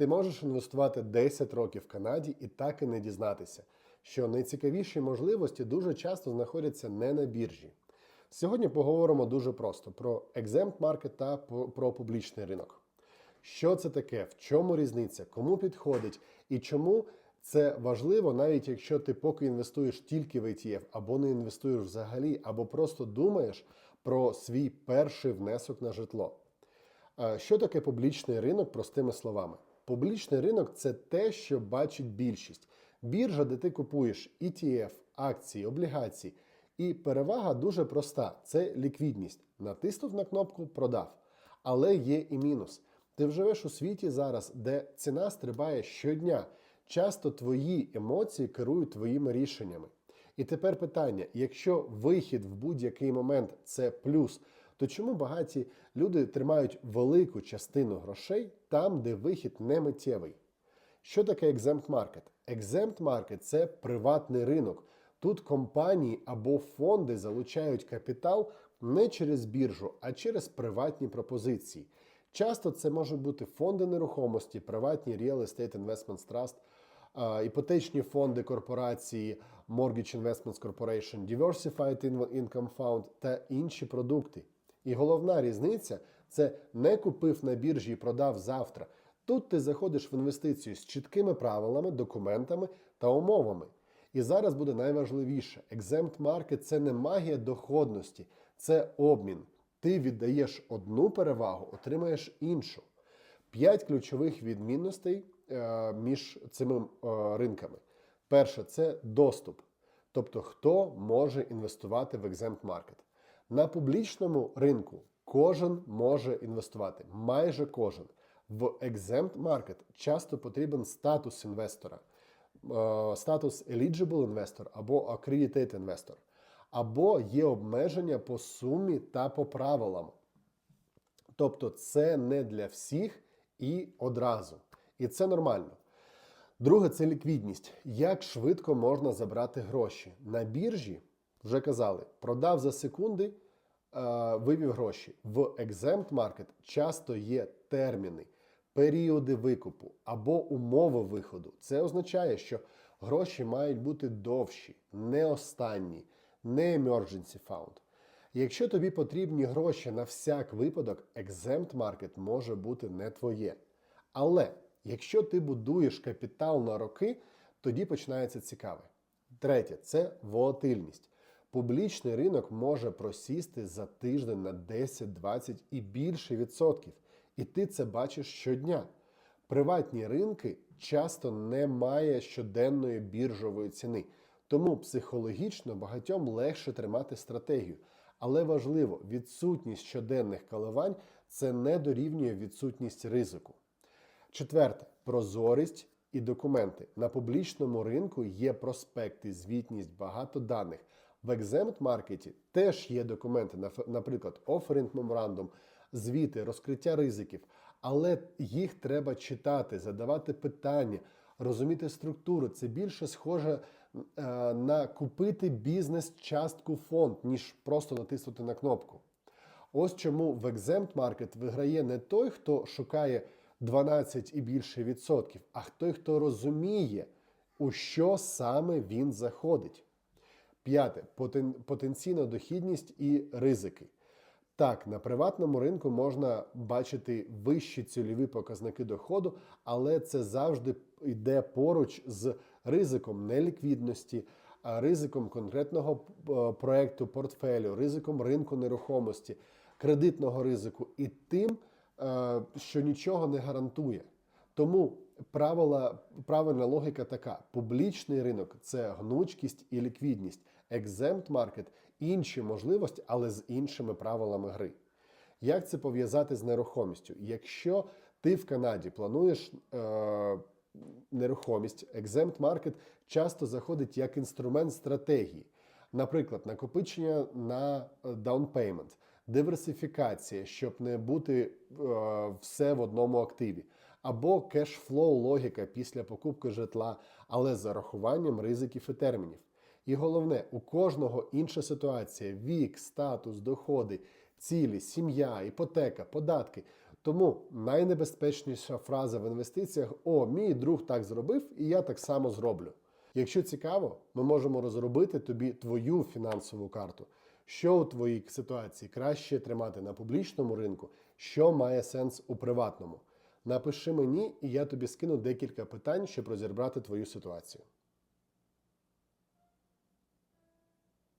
Ти можеш інвестувати 10 років в Канаді і так і не дізнатися, що найцікавіші можливості дуже часто знаходяться не на біржі. Сьогодні поговоримо дуже просто про exempt market та про публічний ринок. Що це таке, в чому різниця, кому підходить і чому це важливо, навіть якщо ти поки інвестуєш тільки в ETF, або не інвестуєш взагалі, або просто думаєш про свій перший внесок на житло. Що таке публічний ринок, простими словами? Публічний ринок це те, що бачить більшість. Біржа, де ти купуєш ETF, акції, облігації. І перевага дуже проста: це ліквідність. Натиснув на кнопку продав. Але є і мінус. Ти живеш у світі зараз, де ціна стрибає щодня. Часто твої емоції керують твоїми рішеннями. І тепер питання: якщо вихід в будь-який момент це плюс, то чому багаті люди тримають велику частину грошей там, де вихід не миттєвий? Що таке market? Exempt market – це приватний ринок. Тут компанії або фонди залучають капітал не через біржу, а через приватні пропозиції. Часто це можуть бути фонди нерухомості, приватні Real Estate Investments Trust, іпотечні фонди корпорації, Mortgage Investments Corporation, Diversified Income Fund та інші продукти. І головна різниця це не купив на біржі і продав завтра. Тут ти заходиш в інвестицію з чіткими правилами, документами та умовами. І зараз буде найважливіше: exempt market – це не магія доходності, це обмін. Ти віддаєш одну перевагу, отримаєш іншу. П'ять ключових відмінностей е, між цими е, ринками. Перше це доступ. Тобто, хто може інвестувати в exempt market. На публічному ринку кожен може інвестувати, майже кожен. В exempt market часто потрібен статус інвестора, е, статус eligible investor або accredited investor, або є обмеження по сумі та по правилам. Тобто це не для всіх і одразу. І це нормально. Друге це ліквідність. Як швидко можна забрати гроші? На біржі вже казали, продав за секунди, вивів гроші. В exempt market часто є терміни, періоди викупу або умови виходу. Це означає, що гроші мають бути довші, не останні, не emergency fund. Якщо тобі потрібні гроші на всяк випадок, exempt market може бути не твоє. Але якщо ти будуєш капітал на роки, тоді починається цікаве. Третє це волатильність. Публічний ринок може просісти за тиждень на 10, 20 і більше відсотків. І ти це бачиш щодня. Приватні ринки часто не має щоденної біржової ціни, тому психологічно багатьом легше тримати стратегію. Але важливо, відсутність щоденних коливань це не дорівнює відсутність ризику. Четверте прозорість і документи. На публічному ринку є проспекти, звітність, багато даних. В exempt маркеті теж є документи, наприклад, offering memorandum, звіти, розкриття ризиків, але їх треба читати, задавати питання, розуміти структуру. Це більше схоже е, на купити бізнес частку фонд, ніж просто натиснути на кнопку. Ось чому в exempt market виграє не той, хто шукає 12 і більше відсотків, а той, хто розуміє, у що саме він заходить. П'яте потенційна дохідність і ризики. Так, на приватному ринку можна бачити вищі цільові показники доходу, але це завжди йде поруч з ризиком неліквідності, ризиком конкретного е, проекту портфелю, ризиком ринку нерухомості, кредитного ризику і тим, е, що нічого не гарантує. Тому правила, правильна логіка така: публічний ринок це гнучкість і ліквідність, exempt market – інші можливості, але з іншими правилами гри. Як це пов'язати з нерухомістю? Якщо ти в Канаді плануєш е, нерухомість, exempt market часто заходить як інструмент стратегії. Наприклад, накопичення на payment, диверсифікація, щоб не бути е, все в одному активі, або кешфлоу логіка після покупки житла, але з зарахуванням ризиків і термінів. І головне, у кожного інша ситуація: вік, статус, доходи, цілі, сім'я, іпотека, податки. Тому найнебезпечніша фраза в інвестиціях: О, мій друг так зробив, і я так само зроблю. Якщо цікаво, ми можемо розробити тобі твою фінансову карту. Що у твоїй ситуації краще тримати на публічному ринку, що має сенс у приватному. Напиши мені, і я тобі скину декілька питань, щоб розібрати твою ситуацію.